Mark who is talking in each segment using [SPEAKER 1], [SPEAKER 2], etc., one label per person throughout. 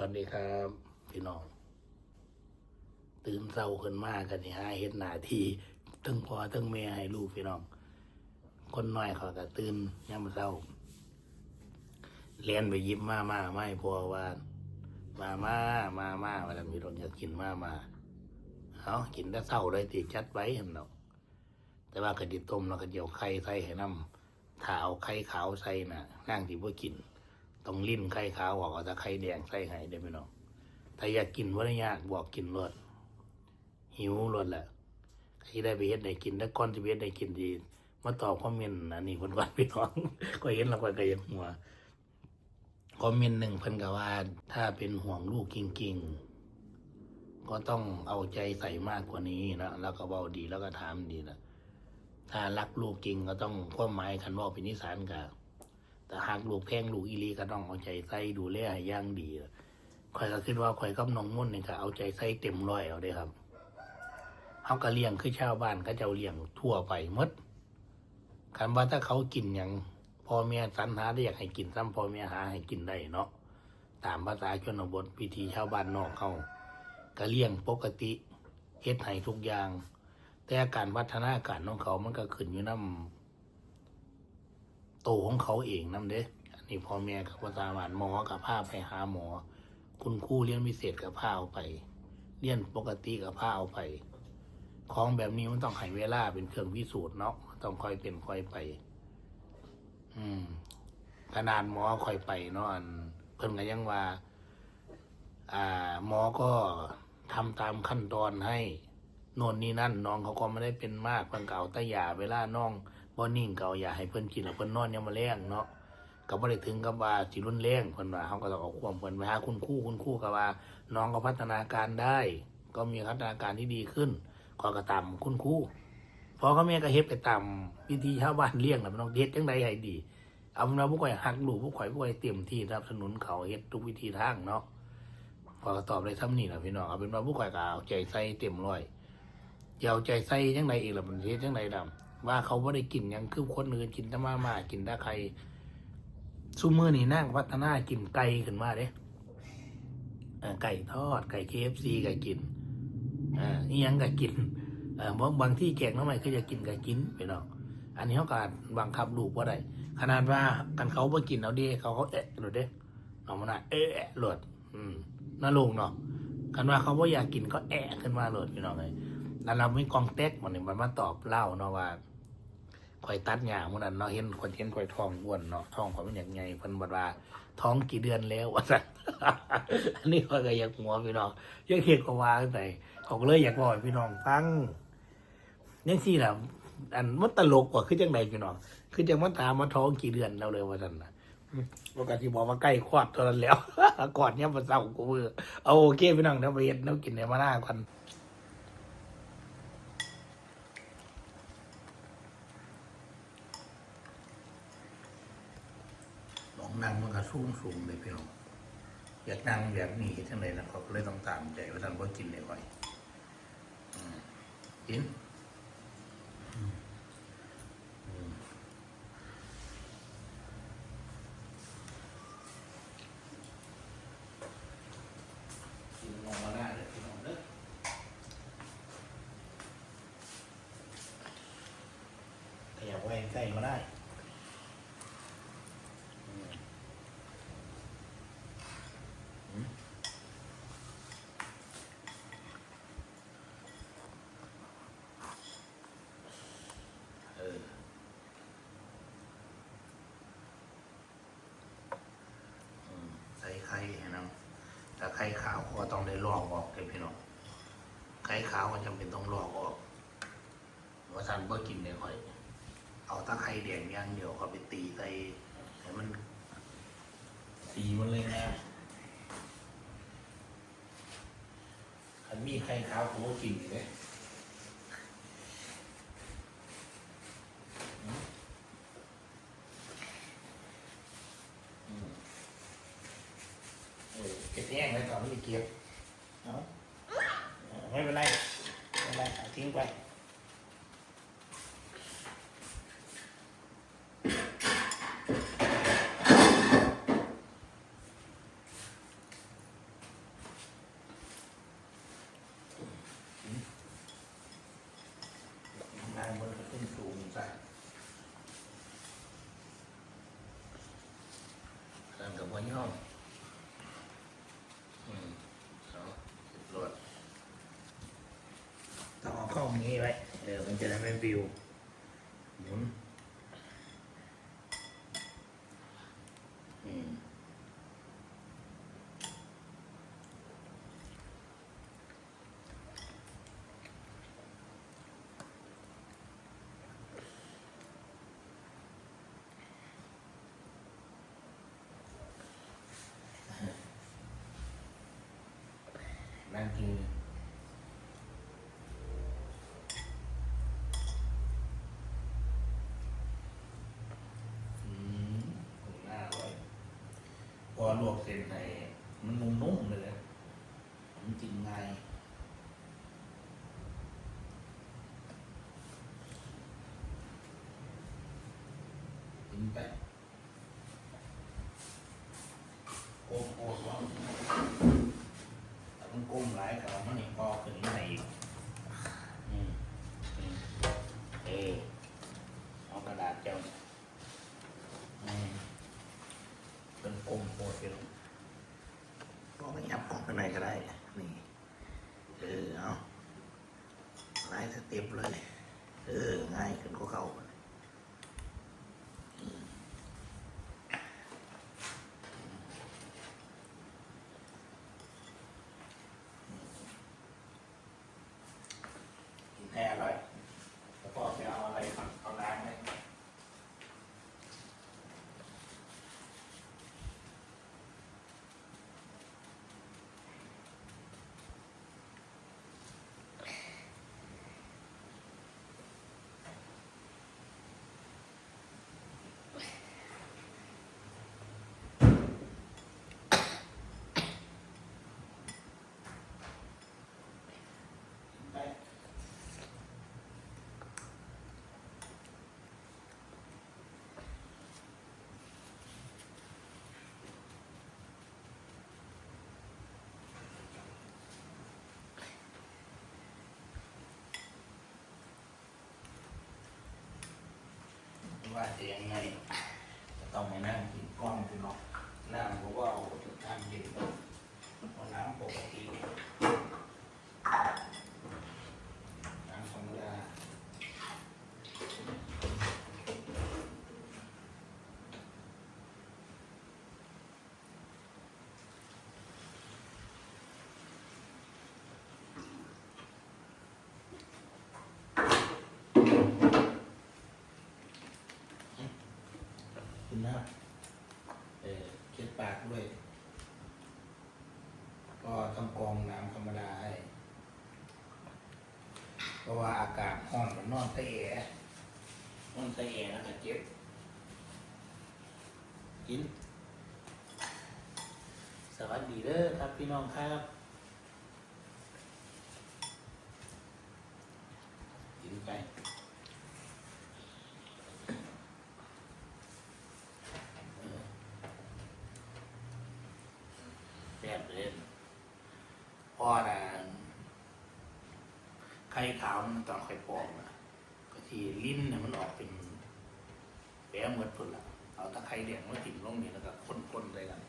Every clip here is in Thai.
[SPEAKER 1] วัสดีครับพี่น้อง ตื่นเศร้าขึ้นมากกันนี่ฮะเฮ็ดหน้าที่ทั้งพ่อทั้งแม่ให้ลูกพี่น้อง คนน้อยเขาก็ตื่นยามเศร้าเรียนไปยิบมามาไม่พอว่ามามามามาว่าจะมีรถอยากกินมามาเอากินแต่เศร้าเลยตีจัดไว้เห็นเนาแต่ว่ากระดิต้มแล้วก็เดี๋ยวไข่ใส่ให้น้ำถ้าเอาไข่ขาวใส่น่ะนั่งที่พ่กิน ต้องลิ้นไข่ขาวออกเอาแต่ไข่แดงใส่ให้ได้ไหมน้องถ้าอยากกินว่าอยากบอกกินรสหิวรสแหละใครได้ไปเฮ็ดได้กินถ้าก้อนที่เฮ็ดได้กินดีมาตอบคอมเมนต์นะนี่คนว่าพี่น้อง ก็เห็นแล้วก็กระยันหัวคอมเมนต์หนึ่งเพิ่นก็ว่า ถ้าเป็นห่วงลูกจริงๆ ก็ต้องเอาใจใส่มากกว่านี้นะแล้วก็เบาดีแล้วก็ถามดีนะถ้ารักลูกจริงก็ต้องความหมายคันว่าเป็นนิสานกับ หากลูกแพงลูกอีลีก็ต้องเอาใจใส่ดูแลอย่างดีข่อยก็คิดว่าข่อยกับน้องมุ่นนี่ก็เอาใจใส่เต็มร้อยเอาได้ครับเขาก็เลี้ยงคือชาวบ้านก็จะเลี้ยงทั่วไปมดคันว่าถ้าเขากินอย่างพ่อแม่สรรหาได้อยากให้กินซ้ำพ่อแม่หาให้กินได้เนาะตามภาษาชนบทพิธีชาวบ้านนอกเขาก็เลี้ยงปกติเฮ็ดให้ทุกอย่าง แต่การพัฒนาการของเขามันก็ขึ้นอยู่น้ำ โตของเขาเองนำเด้อันนี้พ่อแม่กับภาษาบานหมอกับพาไปหาหมอ คุณครูเรียนพิเศษกับพาเอาไป เรียนปกติกับพาเอาไป ของแบบนี้มันต้องให้เวลาเป็นเครื่องพิสูจน์เนาะต้องค่อยเป็นค่อยไป อืมขนาดหมอค่อยไปเนาะเพิ่นก็ยังว่า อ่า หมอก็ทำตามขั้นตอนให้นนนี่นั่นน้องเขาก็ไม่ได้เป็นมากเพิ่นเก่าต่ยาเวลาน้อง บ่นิ่งเก่าอย่าให้เพิ่นกินแล้วเพิ่นนอนยามมาแรงเนาะก็บ่ได้ถึงกับว่าสิรุนแรงเพิ่นว่าเฮาก็ต้องเอาความเพิ่นไปหาคุณครูคุณครูก็ว่า น้องก็พัฒนาการได้ ก็มีพัฒนาการที่ดีขึ้นก็ก็ตามคุณครูพอเขาแม่ก็เฮ็ดไปตามวิธีชาวบ้านเลี้ยงน่ะมันต้องเฮ็ดจังไดให้ดีเอาเป็นว่าผู้ข่อยหักลูกผู้ข่อยผู้ข่อยเต็มที่สนับสนุนเขาเฮ็ดทุกวิธีทางเนาะพอก็ตอบได้ซ้ำนี่ล่ะพี่น้องเอาเป็นว่าผู้ข่อยก็เอาใจใส่เต็มร้อยอย่าเอาใจใส่จังไดอีกล่ะมันเฮ็ดจังไดดำ ว่าเขาไม่ได้กินหยังคือคนอื่นกินแต่มามากินแต่ใครซุมือนี่นั่งพัฒนากินไก่ขึ้นมาเด้ไก่ทอดไก่เคฟซีไก็กินอ่านี่ยังไก็กินเอ่อบางบางที่แกงน้ำใหม่ก็จะกินไก็กินไปเนาะอันนี้เขาการบังคับลูกว่าได้ขนาดว่ากันเขาไปกินเอาเด้เขาเขาเอะหลุดเด้เอามาหน่ะเอะหลดอืมน่าลงเนาะกันว่าเขาว่าอยากกินก็แอะขึ้นมาหลดพี่น้องเลยแล้วเราไม่กองเต็กมันนี่มันมาตอบเล่าเนาะว่า ข่อยตัดหญ้ามันนั้นเนาะเห็นคนเห็นข่อยท้องอ้วนเนาะท้องข่อยมันอย่างไงเพิ่นบอกว่าท้องกี่เดือนแล้ววะสั่นอันนี้ข่อยก็อยากหัวพี่น้องยังเห็นก็ว่าจังไดเขาก็เลยอยากบอกพี่น้องฟังยังซี่ล่ะอันมันตลกกว่าคือจังไดพี่น้องคือจังมันถามมาท้องกี่เดือนแล้วเลยว่าซั่นน่ะอืมปกติบอกว่าใกล้คลอดเท่านั้นแล้วก่อนเนี่ยมันเศร้ากูเบื่อเอาโอเคพี่น้องเดี๋ยวไปเฮ็ดแนวกินในมาหน้ากัน ลอง นั่งมันก็สูงสูงเลยพี่น้องอยากนั่งแบบนี้ทั้งเลยนะครับก็เลยต้องตามใจว่าท่านก็กินได้ไวอืมกินอืมอืมกินลงมาได้เลยพี่น้องเด้อขยับไว้ใกล้มาได้ เออ ใส่ไข่ให้น้ำแต่ไข่ขาวก็ต้องได้ลอกออกเลยพี่น้องไข่ขาวก็จำเป็นต้องลอกออกว่าสันเ่กินเนี่ยค่อย เอาตะไคร้แดงย่างเดียวเขาไปตีใส่ให้มันตีมันเลยนะ คันมีไข่ขาวผมก็กินเลยเออเก็บแย่งไว้ก่อนไม่ได้เก็บเอาเออไม่เป็นไรไม่เป็นไรเอาทิ้งไป ห้องอืมเอารถต้องเอาเข้าอย่างนี้ไว้ เออ มันจะได้ไม่วิวหมุน อืม โอืมตรงหน้าไว้พอลวกเสร็จในมันนุ่มๆเลยนะมันจริงไงกินไปโอ้โหร้อน แต่มันก้มหลายกับมันนี่พอขึ้นมาอีกอืมอืม เอากระดาษเจ้าเป็นกลมโคตรเลยก็ไม่ยับออกข้างในก็ได้ นี่ เออ เอาไล่สเต็ปเลย เออ ง่ายขึ้นกว่าเก่าอืมกินให้อร่อย แล้วก็จะเอาอะไรครับเอาล้างไหม ไป ว่าจะยังไงจะต้องมานั่งกินกล้องกินเนาะนั่งผมว่าเอาน้ำเย็นเอาน้ำปกติ น้ำธรรมดาคุณ นะเออเช็ดปากด้วย ก็ต้องกองน้ำธรรมดาให้ เพราะว่าอากาศร้อนมันนอนตะแอนอนตะแอแล้วก็เจ็บ กิน สวัสดีเด้อครับพี่น้องครับ กินไปเออแซ่บเลย พ่อนะไข่ขาวมันต้องไข่ปอมนะก็ที่ลิ้นเนี่ยมันออกเป็นแปะเหมือนพุ่นละเอาตะไคร้แดงมาจิ้มลงนี่แล้วก็คนๆเลยกัน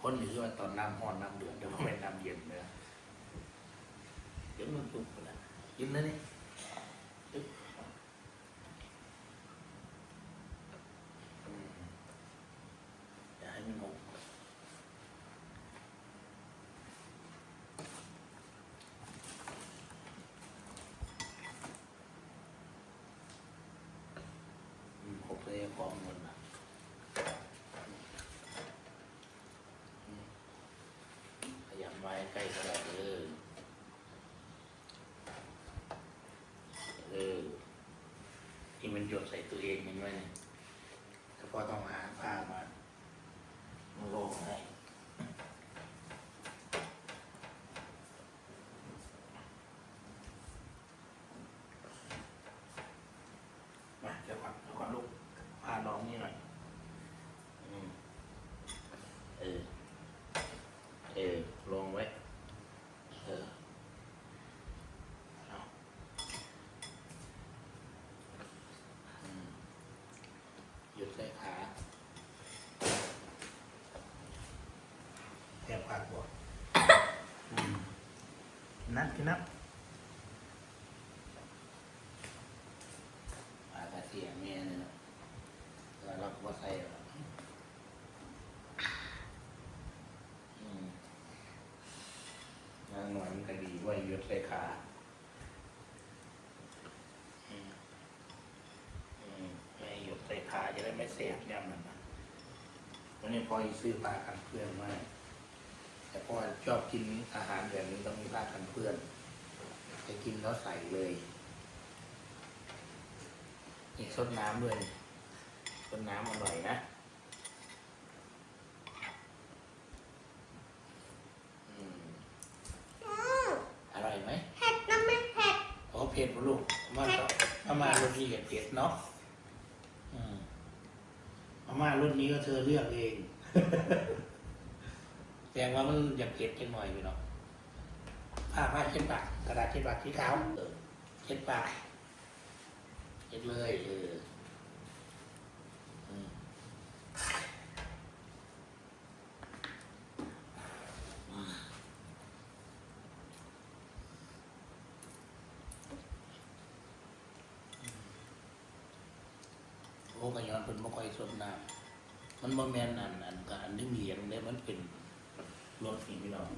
[SPEAKER 1] คนนี่คือว่าตอนน้ำห้อนน้ำเดือดเดี๋ยวมันเป็นน้ำเย็นเลยเดี๋ยวมันสุกไปแล้วกินแล้วนี่อึ๊บอืมอย่าให้มันหกอืมหกเลยของเงินนะอืม ไว้ใกล้กระดาษเลยเออที่มันหยดใส่ตัวเองมันไว้เนี่ยแต่พอต้องหาผ้ามามาโลงให้มาเดี๋ยวก่อนเดี๋ยวก่อนลูกพาน้องนี่หน่อยอืมเออ เออ ลงไว้ เออ เอาอืมหยุดใส่ขาากบ่อืมนัดกินนับปากกระเสียเมียเนี่ยนะแล้วราก็บ่ใส่หรอกอืมงาหน่อยมันก็ดีไว้ยดใส่ขาอืมอืมไม่หยุดใส่ขาจะได้ไม่เสียบยมันนะวันนี้พออีซื้อผ้ากันเพื่อนมา แต่พ่อชอบกินอาหารแบบนี้ต้องมีผ้ากันเปื้อนจะกินแล้วใส่เลยนี่ซดน้ำด้วยซดน้ำอร่อยนะอืมอร่อยไหม
[SPEAKER 2] เผ็ดน้ำไม่เผ็ด
[SPEAKER 1] โอ้เผ็ดปะลูกมาต่อมาม่ารสนี้กับเผ็ดเนาะอืมมาม่ารสนี้ก็เธอเลือกเองแส ดงว่ามันอยากเผ็ดจังหน่อยไปเนาะผ้าผ้าเช็ดปากกระดาษเช็ดปากสีขาวเออเช็ดปากเช็ดเลยเอออือโอ้กระยอนเป็นบ่ค่อยสดน้ำมันบ่แม่นอันอันกอันนึงเหลียงเนี่ยมันเป็น รสนี่พี่น้อง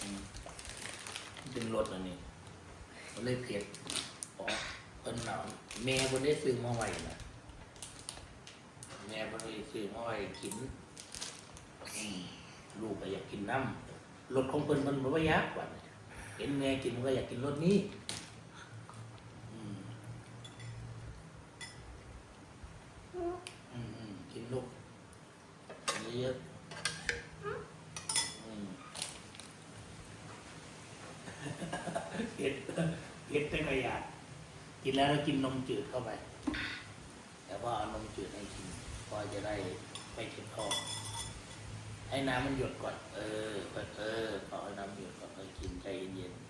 [SPEAKER 1] อืมมันเป็นรสอันนี้มันเลยเผ็ดอ๋อเพิ่นหนาวแม่เพิ่นได้ซื้อมาไว้นะแม่เพิ่นได้ซื้อมาไว้กินลูกก็อยากกินน้ำรสของเพิ่นมันบ่ว่ายากกว่านี่เห็นแม่กินมันก็อยากกินรสนี้อืมอืมอืมกินลูกกินเยอะๆอืม เผ็ดเผ็ดแต่ก็อยากกิน แล้วก็กินนมจืดเข้าไป แต่ว่าเอานมจืดให้กินพอจะได้ไม่เจ็บคอให้น้ำมันหยดก่อน เออเออพอให้น้ำหยดก่อนก็กินใจเย็นๆ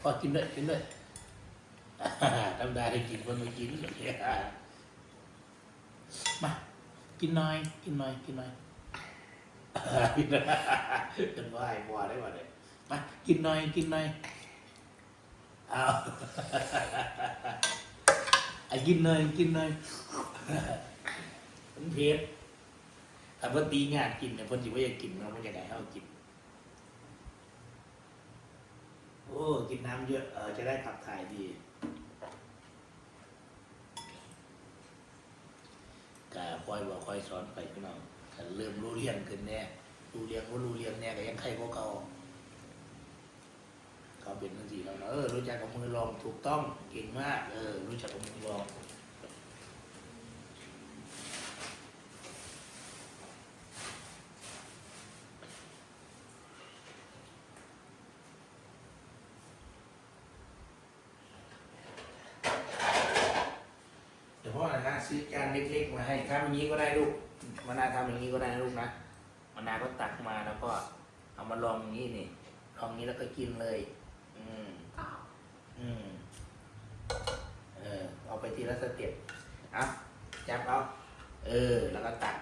[SPEAKER 1] พอกินด้วยกินด้วยธรรมดาได้กินคนไม่กินมากินหน่อย กินหน่อย กินหน่อยเป็นวาไอ้บัวได้บ่เนี่ย มากินหน่อยกินหน่อยเอาไอ้กินหน่อยกินหน่อยมันเผ็ดแต่เพิ่นตีงานกินเนี่ยพิ่นสิว่าอยากกินเนาะเพิ่นจะได้ให้เรากิน โอ้กินน้ำเยอะเออจะได้ขับถ่ายดีก็คอยบอกคอยสอนไปพี่น้องเริ่มรู้เรื่องขึ้นแน่รู้เรื่องว่ารู้เรื่องแน่ก็ยังใครก็เก่า เขาเป็นทั้งสี่แล้วนะเออรู้จักกับมือลองถูกต้องเก่งมาก เออ รู้จักกับมือลองเดี๋ยวพ่อนะซื้อจานเล็กๆมาให้ทำอย่างนี้ก็ได้ลูกมานาทำอย่างนี้ก็ได้นะลูกนะมานาก็ตักมาแล้วก็เอามาลองอย่างนี้นี่ลองนี้แล้วก็กินเลย อืมเออ เอาไปทีละสเต็ปเอาจับเอา เออ แล้วก็ตัก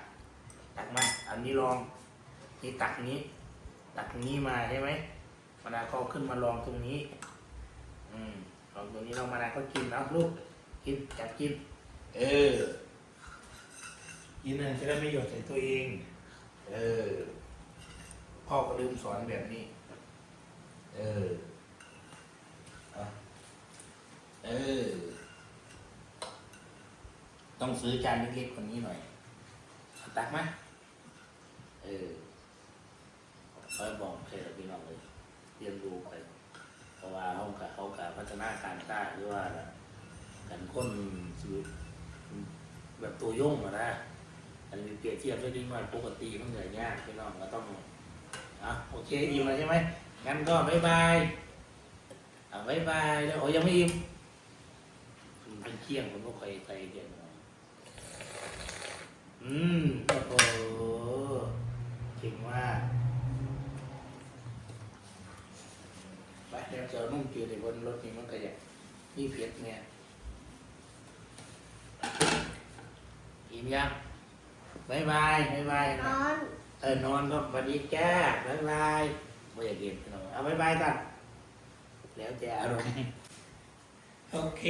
[SPEAKER 1] ตักมาอันนี้ลอง นี่ตักนี้ ตักนี้มาใช่ไหมมานาก็ขึ้นมาลองตรงนี้ อืม ลองตรงนี้เรามานาก็กินเอาลูก กิน จับกิน เออ กินนั่นจะได้ไม่หยดใส่ตัวเอง เออ พ่อก็ลืมสอนแบบนี้ เออเอา เออ ต้องซื้อจานเล็กๆกว่านี้หน่อยตักมาเออคอยบอกใครเราพี่น้องเลยเรียนรู้ไปเพราะว่าเขากับเขากับพัฒนาการกล้าหรือว่าการค้นชีวิตแบบตัวย่งอะนะอันนี้เปรียบเทียบได้ดีหน่อยปกติมันเหนื่อยยากพี่น้องก็ต้องอะโอเคอิ่มแล้วใช่ไหมงั้นก็บ๊ายบายอะบ๊ายบายแล้วโอ้ยังไม่อิ่ม เป็นเที่ยงผมก็คอยใจเย็นหน่อยอืมโอ้โหเก่งมากไปเดี๋ยวเจอนุ่มจืดในบนรถนี้มันก็อยากนี่เผ็ดเนี่ยอิ่มยังบายบายบายบาย
[SPEAKER 2] นอน
[SPEAKER 1] เออนอนก็สวัสดีจ้าบายบายไม่อยากกินเอาบายบายกันแล้วแต่อารมณ์ โอเค